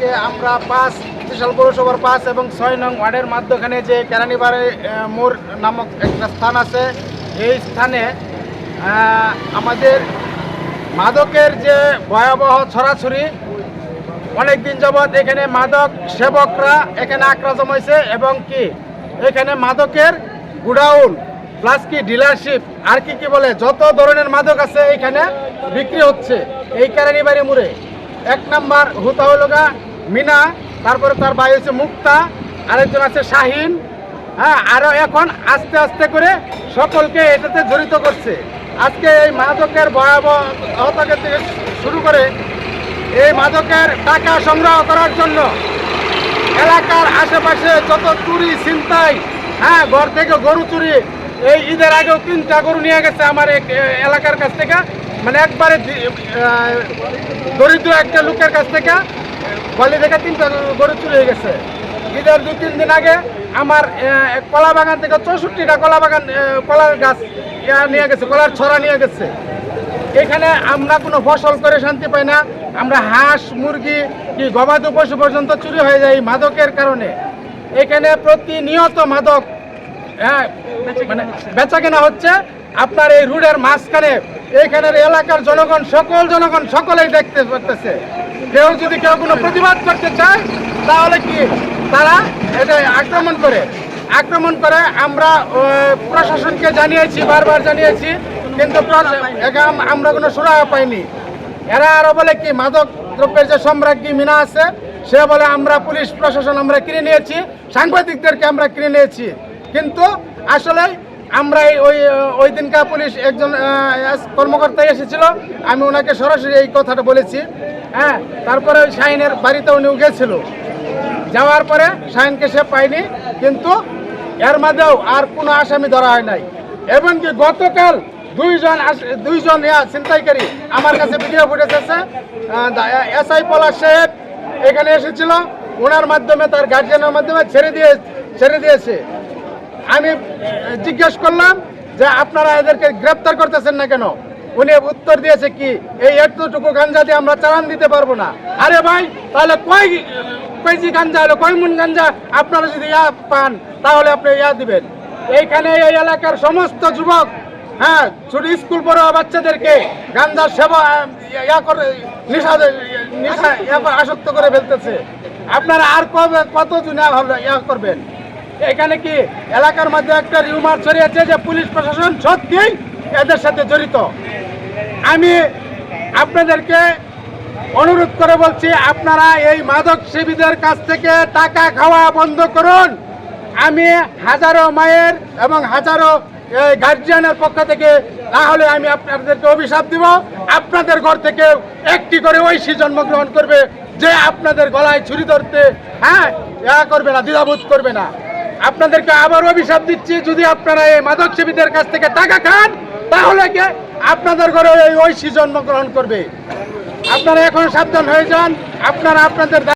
আজকে আমরা পাঁচ, বিশাল পৌরসভার পাঁচ এবং ছয় নং ওয়ার্ডের মাধ্যমে যে কেরানীবাড়ি মোড় নামক একটা স্থান আছে, এই স্থানে আমাদের মাদকের যে ভয়াবহ ছড়াছড়ি অনেক দিন যাবৎ এখানে মাদক সেবকরা এখানে আক্রা জমাইছে এবং কি, এখানে মাদকের গুডাউন প্লাস কি ডিলারশিপ আর কি কি বলে, যত ধরনের মাদক আছে এখানে বিক্রি হচ্ছে এই বাড়ি মোড়ে। এক নাম্বার হুতা হলো মিনা, তারপরে তার ভাই হচ্ছে মুক্তা, আরেকজন আছে শাহিন। হ্যাঁ আরও এখন আস্তে আস্তে করে সকলকে এটাতে জড়িত করছে। আজকে এই মাদকের ভয়াবহতাকে থেকে শুরু করে এই মাদকের টাকা সংগ্রহ করার জন্য এলাকার আশেপাশে যত চুরি, ছিনতাই হ্যাঁ ঘর থেকে গরু চুরি, এই ঈদের আগেও তিনটা গরু নিয়ে গেছে আমার এলাকার কাছ থেকে। মানে একবারে দরিদ্র একটা লোকের কাছ থেকে। বলি থেকে তিনটা গরু চুরি হয়ে গেছে। ঈদের দু তিন দিন আগে আমার কলা বাগান থেকে চৌষট্টিটা কলা বাগান কলার গাছ নিয়ে গেছে, কলার ছড়া নিয়ে গেছে। এখানে আমরা কোনো ফসল করে শান্তি পাই না। আমরা হাঁস, মুরগি, কি গবাদি পশু পর্যন্ত চুরি হয়ে যায় মাদকের কারণে। এখানে প্রতিনিয়ত মাদক হ্যাঁ মানে বেচা কেনা হচ্ছে আপনার এই রুডের মাঝখানে এখানের এলাকার জনগণ, সকল জনগণ সকলেই দেখতে পারতেছে। কেউ যদি কেউ কোনো প্রতিবাদ করতে চায়, তাহলে কি তারা এটা আক্রমণ করে। আক্রমণ করে আমরা প্রশাসনকে জানিয়েছি, বারবার জানিয়েছি, কিন্তু আমরা কোনো সুরাহা পাইনি। এরা আরও বলে কি, মাদক দ্রব্যের যে সম্রাজ্ঞী মিনা আছে, সে বলে আমরা পুলিশ, প্রশাসন আমরা কিনে নিয়েছি, সাংবাদিকদেরকে আমরা কিনে নিয়েছি। কিন্তু আসলে আমরা ওই ওই দিনকার পুলিশ একজন কর্মকর্তা এসেছিল, আমি ওনাকে সরাসরি এই কথাটা বলেছি। হ্যাঁ তারপরে ওই শাহিনের বাড়িতে উনি গেছিল। যাওয়ার পরে শাহিনকে সে পায়নি, কিন্তু এর মধ্যেও আর কোনো আসামি ধরা হয় নাই। এবং কি গতকাল দুইজন দুইজন ছিনতাইকারী আমার কাছে ভিডিও ফুটেজ আছে এস আই পলাশ সাহেব এখানে এসেছিল, ওনার মাধ্যমে, তার গার্জিয়ানের মাধ্যমে ছেড়ে দিয়ে ছেড়ে দিয়েছে। আমি জিজ্ঞেস করলাম যে আপনারা এদেরকে গ্রেপ্তার করতেছেন না কেন? উনি উত্তর দিয়েছে কি, এই এতটুকু গাঞ্জা দিয়ে আমরা চালান দিতে পারব না। আরে ভাই, তাহলে কয় কেজি গাঞ্জা হলো, কয় মুন গাঞ্জা? আপনারা যদি ইয়া পান, তাহলে আপনি ইয়া দিবেন। এইখানে এই এলাকার সমস্ত যুবক হ্যাঁ ছোট স্কুল পড়ুয়া বাচ্চাদেরকে গাঞ্জার সেবা, ইয়া করে, নেশা নেশা আসক্ত করে ফেলতেছে। আপনারা আর কবে কতজন ইয়া করবেন? এখানে কি এলাকার মধ্যে একটা রিউমার ছড়িয়েছে যে পুলিশ প্রশাসন সত্যিই এদের সাথে জড়িত? আমি আপনাদেরকে অনুরোধ করে বলছি, আপনারা এই মাদক সেবীদের কাছ থেকে টাকা খাওয়া বন্ধ করুন। আমি হাজারো মায়ের এবং হাজারো গার্জিয়ানের পক্ষ থেকে, তাহলে আমি আপনাদেরকে অভিশাপ দিব। আপনাদের ঘর থেকে একটি করে ঐশী জন্মগ্রহণ করবে, যে আপনাদের গলায় ছুরি ধরতে হ্যাঁ ইয়া করবে না, দ্বিধাবোধ করবে না। আপনাদেরকে আবার অভিশাপ দিচ্ছি, যদি আপনারা এই মাদক সেবীদের কাছ থেকে টাকা খান, তাহলে কি? আপনাদের ঘরে ওই ঐশী জন্মগ্রহণ করবে। আপনারা এখন সাবধান হয়ে যান, আপনারা আপনাদের